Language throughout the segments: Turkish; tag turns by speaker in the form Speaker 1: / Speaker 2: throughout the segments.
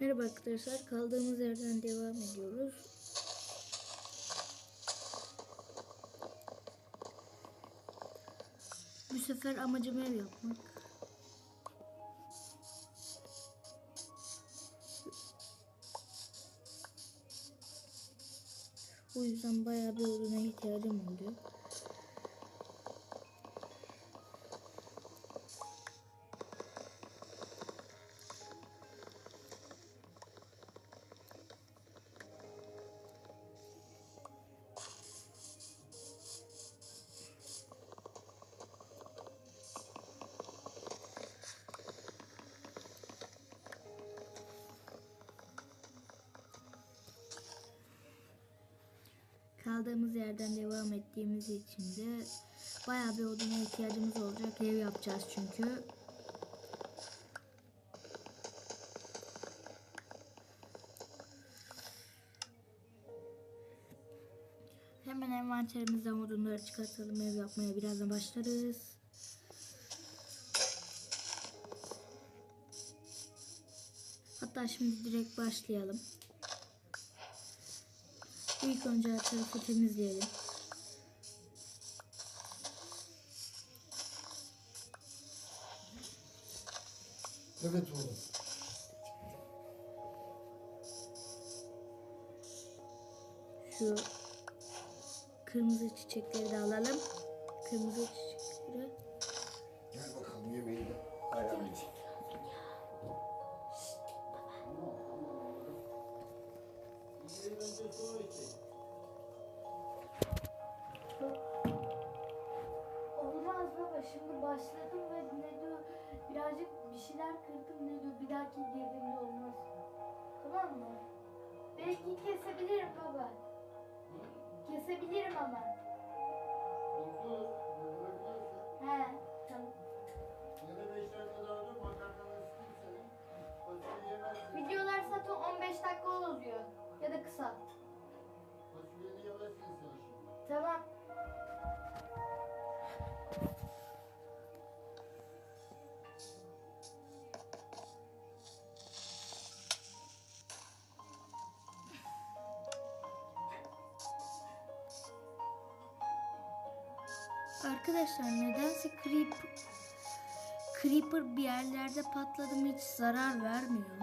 Speaker 1: Merhaba arkadaşlar. Kaldığımız yerden devam ediyoruz. Bu sefer amacım ev yapmak. O yüzden bayağı bir oduna ihtiyacım oluyor. Kaldığımız yerden devam ettiğimiz için de bayağı bir oduna ihtiyacımız olacak. Ev yapacağız çünkü. Hemen envanterimizden odunları çıkartalım. Ev yapmaya birazdan başlarız. Hatta şimdi direkt başlayalım. İlk önce her tarafı temizleyelim.
Speaker 2: Evet oğlum.
Speaker 1: Şu kırmızı çiçekleri de alalım. Kırmızı çiçekleri. Şeyler kırdım diyor bir dahaki girdiğimde olmaz. Tamam mı? Belki kesebilirim baba. Kesebilirim ama. He tamam. Videolar zaten 15 dakika oluyor ya da kısa. Tamam. Arkadaşlar nedense creep creeper bir yerlerde patladı mı hiç zarar vermiyor.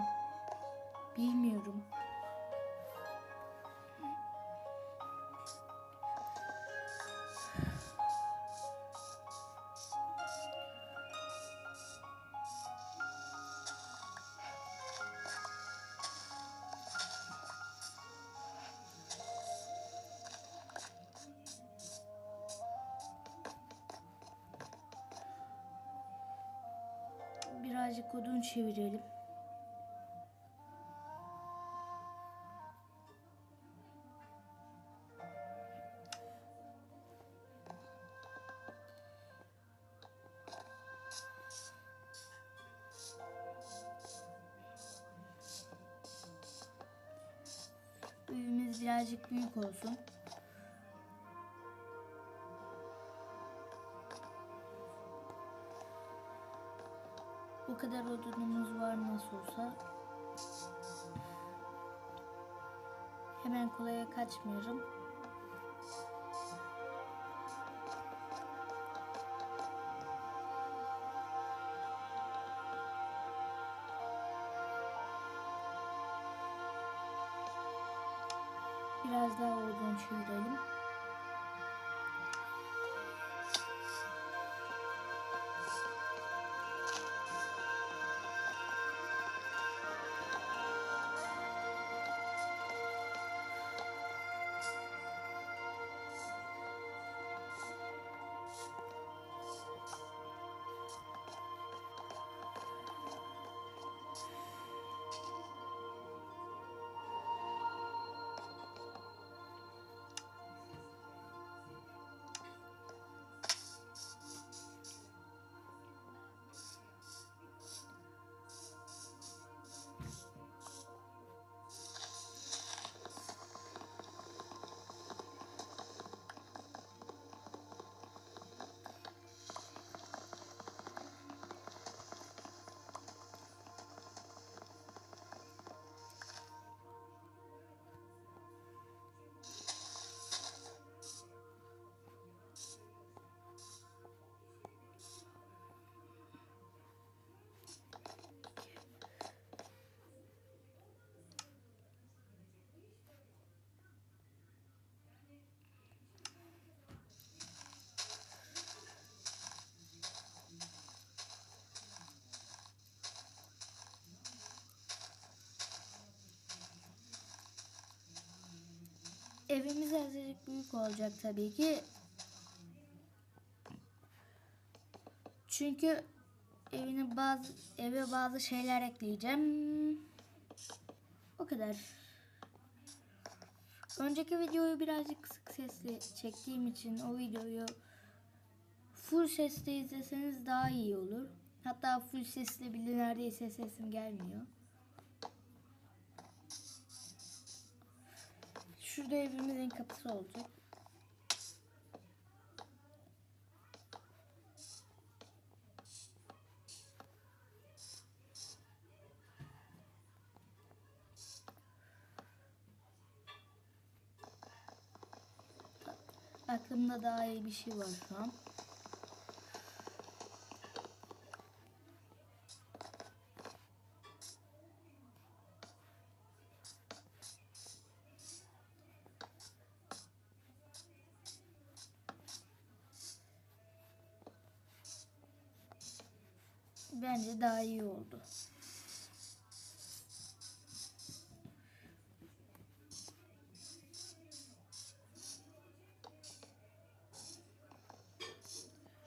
Speaker 1: Bilmiyorum. Birazcık odun çevirelim. Evimiz birazcık büyük olsun. Kadar odunumuz var nasıl olsa. Hemen kolaya kaçmıyorum. Evimiz azıcık büyük olacak tabii ki. Çünkü evine bazı eve bazı şeyler ekleyeceğim. O kadar. Önceki videoyu birazcık kısık sesli çektiğim için o videoyu full sesle izleseniz daha iyi olur. Hatta full sesle bile neredeyse sesim gelmiyor. Şurada evimizin kapısı olacak. Aklımda daha iyi bir şey var şu an. Bence daha iyi oldu.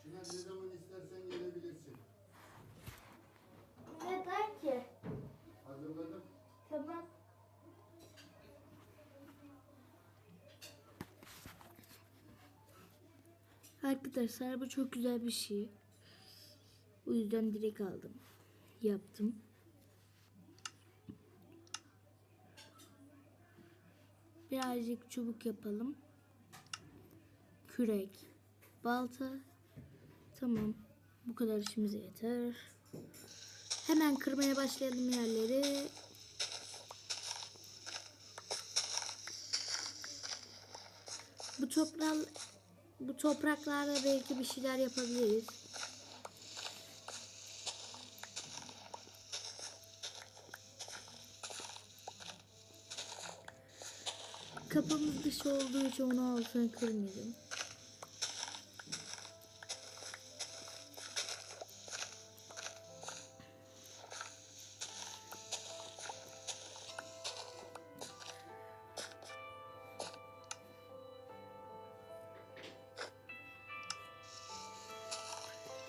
Speaker 2: Çınar ne zaman istersen gelebilirsin.
Speaker 3: Neden ki?
Speaker 2: Hazırladım.
Speaker 3: Tamam.
Speaker 1: Arkadaşlar bu çok güzel bir şey. O yüzden direkt aldım. Yaptım. Birazcık çubuk yapalım. Kürek, balta. Tamam. Bu kadar işimize yeter. Hemen kırmaya başlayalım yerleri. Bu toprak bu topraklarda belki bir şeyler yapabiliriz. Dışı olduğu için onu altına kırmayalım.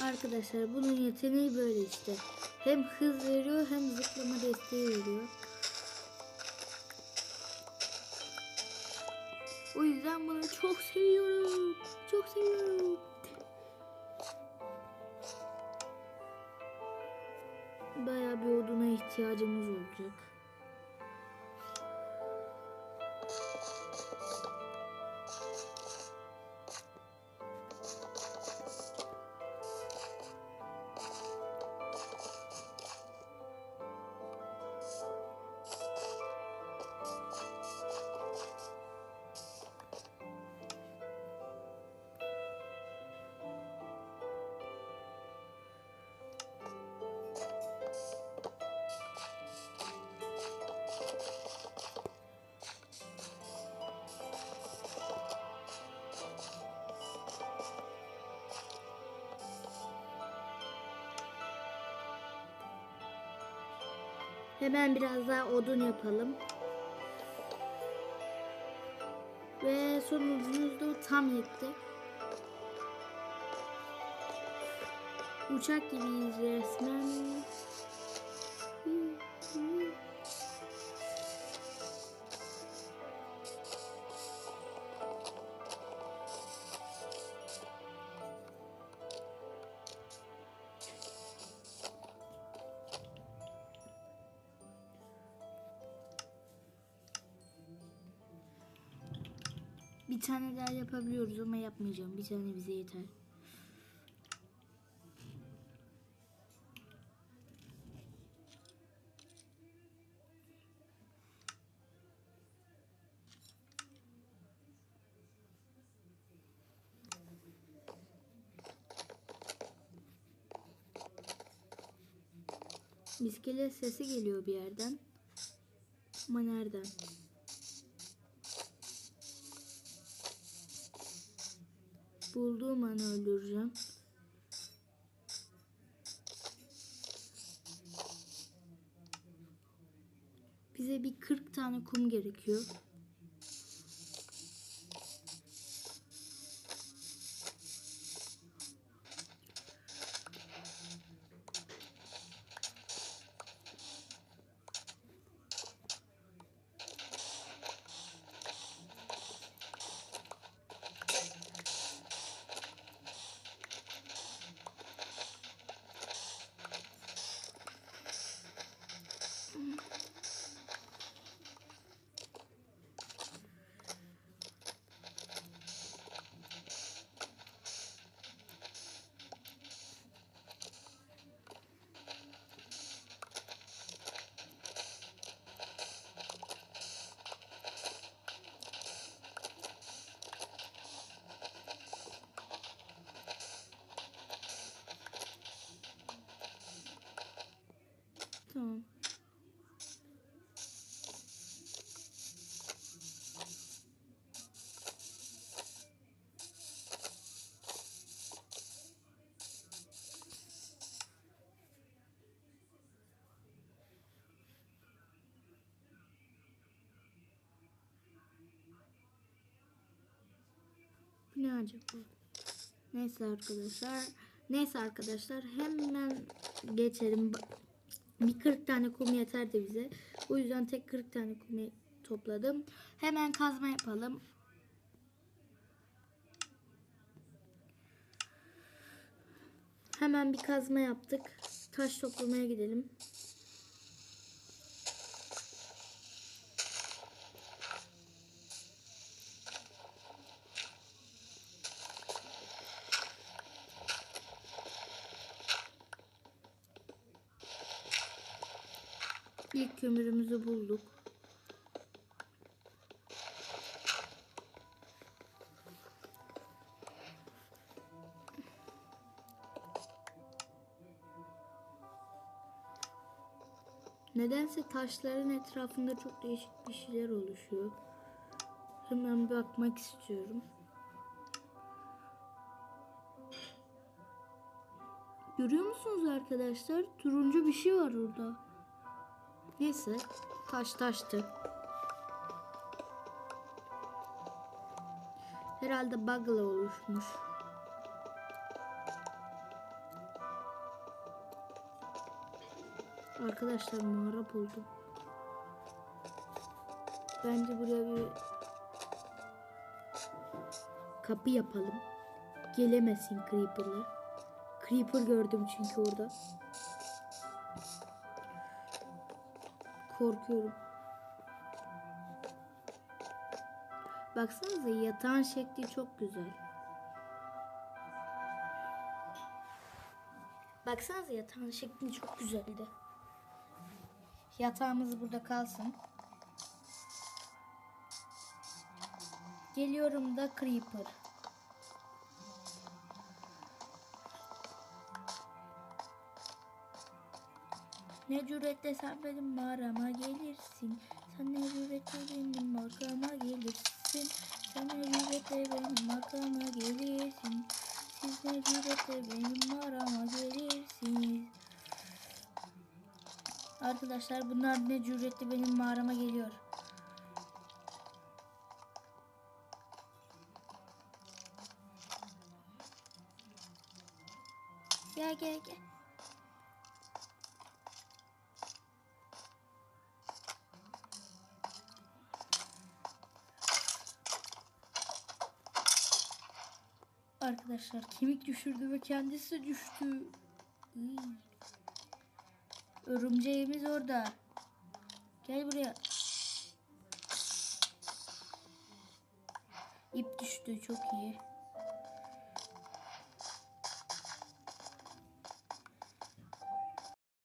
Speaker 1: Arkadaşlar bunun yeteneği böyle işte. Hem hız veriyor hem zıplama desteği veriyor. Yüzden bunu çok seviyorum. Çok seviyorum. Bayağı bir oduna ihtiyacımız olacak. Hemen biraz daha odun yapalım. Ve sonucumuz da tam yetti. Uçak gibiyiz resmen. Bir tane daha yapabiliyoruz ama yapmayacağım. Bir tane bize yeter. İskelet sesi geliyor bir yerden. Ama nereden? Bulduğum an öldüreceğim. Bize bir 40 tane kum gerekiyor. Ne acaba? Neyse arkadaşlar. Neyse arkadaşlar hemen geçelim. Bir 40 tane kum yeterdi bize. O yüzden tek 40 tane kum topladım. Hemen kazma yapalım. Hemen bir kazma yaptık. Taş toplamaya gidelim. İlk kömürümüzü bulduk. Nedense taşların etrafında çok değişik bir şeyler oluşuyor. Hemen bakmak istiyorum. Görüyor musunuz arkadaşlar? Turuncu bir şey var orada. Neyse. Taş taştı. Herhalde bug'la oluşmuş. Arkadaşlar mağara buldum. Bence buraya bir kapı yapalım. Gelemesin creeper'lar. Creeper gördüm çünkü orada. Korkuyorum. Baksanıza yatağın şekli çok güzel. Baksanıza yatağın şekli çok güzeldi. Yatağımız burada kalsın. Geliyorum da Creeper. Ne cüretle sen benim mağarama gelirsin. Sen ne cüretle benim makama gelirsin. Sen ne cüretle benim makama gelirsin. Siz ne cüretle benim mağarama gelirsiniz. Arkadaşlar bunlar ne cüretle benim mağarama geliyor. Gel gel gel. Arkadaşlar kemik düşürdü ve kendisi düştü. Örümceğimiz orada. Gel buraya. İp düştü çok iyi.